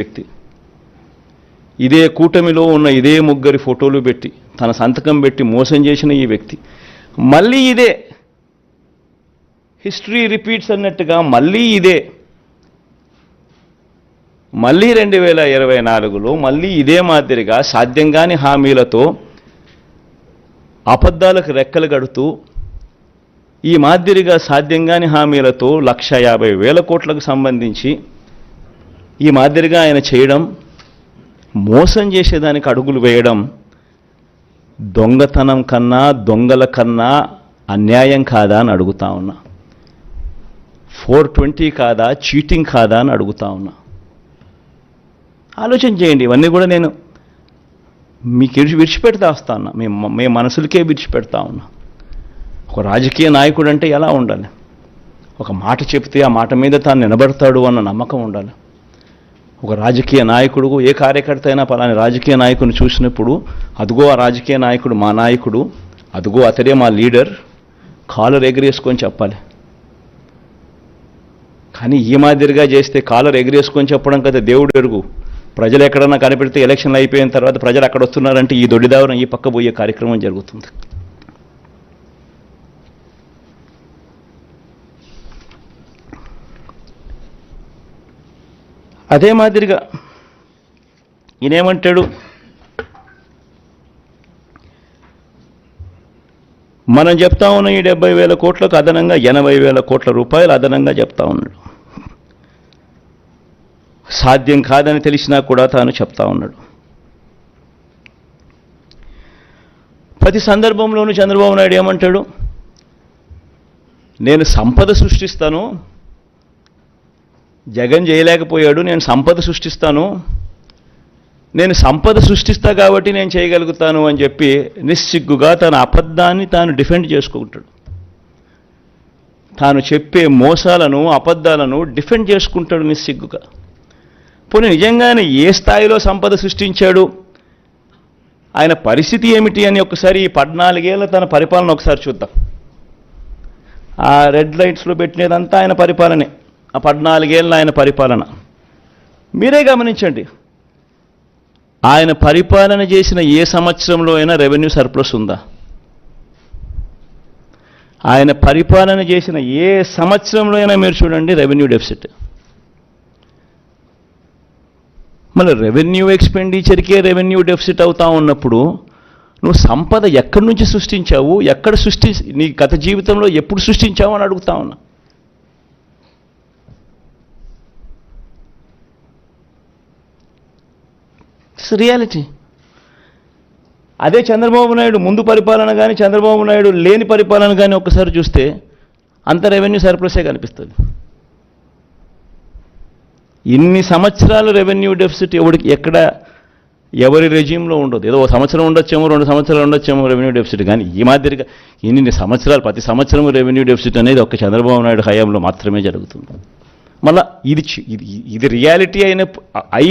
వ్యక్తి. ఇదే కూటమిలో ఉన్న ఇదే ముగ్గురి ఫోటోలు పెట్టి తన సంతకం పెట్టి మోసం చేసిన ఈ వ్యక్తి. మళ్ళీ ఇదే. హిస్టరీ రిపీట్స్ అన్నట్టుగా మళ్ళీ ఇదే. మళ్ళీ రెండు వేల ఇరవై నాలుగులో మళ్ళీ ఇదే మాదిరిగా సాధ్యం కాని హామీలతో అబద్ధాలకు రెక్కలు గడుతూ ఈ మాదిరిగా సాధ్యం కాని హామీలతో లక్ష యాభై వేల కోట్లకు సంబంధించి ఈ మాదిరిగా ఆయన చేయడం మోసం చేసేదానికి అడుగులు వేయడం దొంగతనం కన్నా దొంగల కన్నా అన్యాయం కాదా అని అడుగుతా ఉన్నా. ఫోర్ ట్వంటీ కాదా చీటింగ్ కాదా అని అడుగుతా ఉన్నా. ఆలోచన చేయండి ఇవన్నీ కూడా నేను మీకు విడిచి విడిచిపెడతా వస్తా ఉన్నా. మీ మీ మనసులకే విడిచిపెడతా ఉన్నా. ఒక రాజకీయ నాయకుడు అంటే ఎలా ఉండాలి? ఒక మాట చెప్తే ఆ మాట మీద తాను నిలబడతాడు అన్న నమ్మకం ఉండాలి. ఒక రాజకీయ నాయకుడు ఏ కార్యకర్త అయినా పలాని రాజకీయ నాయకుడిని చూసినప్పుడు అదిగో ఆ రాజకీయ నాయకుడు మా నాయకుడు అదిగో అతడే మా లీడర్ కాలర్ ఎగరేసుకొని చెప్పాలి. కానీ ఈ మాదిరిగా చేస్తే కాలర్ ఎగరేసుకొని చెప్పడం కదా దేవుడు ఎరుగు. ప్రజలు ఎక్కడన్నా కనిపెడితే ఎలక్షన్లు అయిపోయిన తర్వాత ప్రజలు అక్కడ వస్తున్నారంటే ఈ దొడ్డిదావరం ఈ పక్క పోయే కార్యక్రమం జరుగుతుంది. అదే మాదిరిగా ఈయనేమంటాడు? మనం చెప్తా ఉన్న ఈ డెబ్బై వేల కోట్లకు అదనంగా ఎనభై వేల కోట్ల రూపాయలు అదనంగా చెప్తా ఉన్నాడు. సాధ్యం కాదని తెలిసినా కూడా తాను చెప్తా ఉన్నాడు. ప్రతి సందర్భంలోనూ చంద్రబాబు నాయుడు ఏమంటాడు? నేను సంపద సృష్టిస్తాను జగన్ చేయలేకపోయాడు నేను సంపద సృష్టిస్తాను. నేను సంపద సృష్టిస్తా కాబట్టి నేను చేయగలుగుతాను అని చెప్పి నిస్సిగ్గుగా తన అబద్ధాన్ని తాను డిఫెండ్ చేసుకుంటాడు. తాను చెప్పే మోసాలను అబద్ధాలను డిఫెండ్ చేసుకుంటాడు నిస్సిగ్గుగా. పోనీ నిజంగానే ఏ స్థాయిలో సంపద సృష్టించాడు? ఆయన పరిస్థితి ఏమిటి అని ఒకసారి ఈ పద్నాలుగేళ్ళ తన పరిపాలన ఒకసారి చూద్దాం. ఆ రెడ్ లైట్స్లో పెట్టినదంతా ఆయన పరిపాలనే. ఆ పద్నాలుగేళ్ళ ఆయన పరిపాలన. మీరే గమనించండి. ఆయన పరిపాలన చేసిన ఏ సంవత్సరంలో అయినా రెవెన్యూ సర్ప్లస్ ఉందా? ఆయన పరిపాలన చేసిన ఏ సంవత్సరంలో అయినా మీరు చూడండి రెవెన్యూ డెఫిసిట్. మళ్ళీ రెవెన్యూ ఎక్స్పెండిచర్కే రెవెన్యూ డెఫిసిట్ అవుతా ఉన్నప్పుడు నువ్వు సంపద ఎక్కడి నుంచి సృష్టించావు? ఎక్కడ సృష్టి నీ గత జీవితంలో ఎప్పుడు సృష్టించావు అని అడుగుతా ఉన్నా. ఇట్స్ రియాలిటీ అదే చంద్రబాబు నాయుడు ముందు పరిపాలన కానీ చంద్రబాబు నాయుడు లేని పరిపాలన కానీ ఒకసారి చూస్తే అంత రెవెన్యూ సర్ప్లసే కనిపిస్తుంది. ఇన్ని సంవత్సరాలు రెవెన్యూ డెఫిసిట్ ఎవరికి ఎక్కడ ఎవరి రెజ్యూమ్లో ఉండదు. ఏదో ఒక సంవత్సరం ఉండొచ్చేమో రెండు సంవత్సరాలు ఉండొచ్చేమో రెవెన్యూ డెఫిసిట్ కానీ ఈ మాదిరిగా ఇన్ని సంవత్సరాలు ప్రతి సంవత్సరం రెవెన్యూ డెఫిసిట్ అనేది ఒక చంద్రబాబు నాయుడు హయాంలో మాత్రమే జరుగుతుంది. మళ్ళీ ఇది ఇది ఇది రియాలిటీ అయిన అయి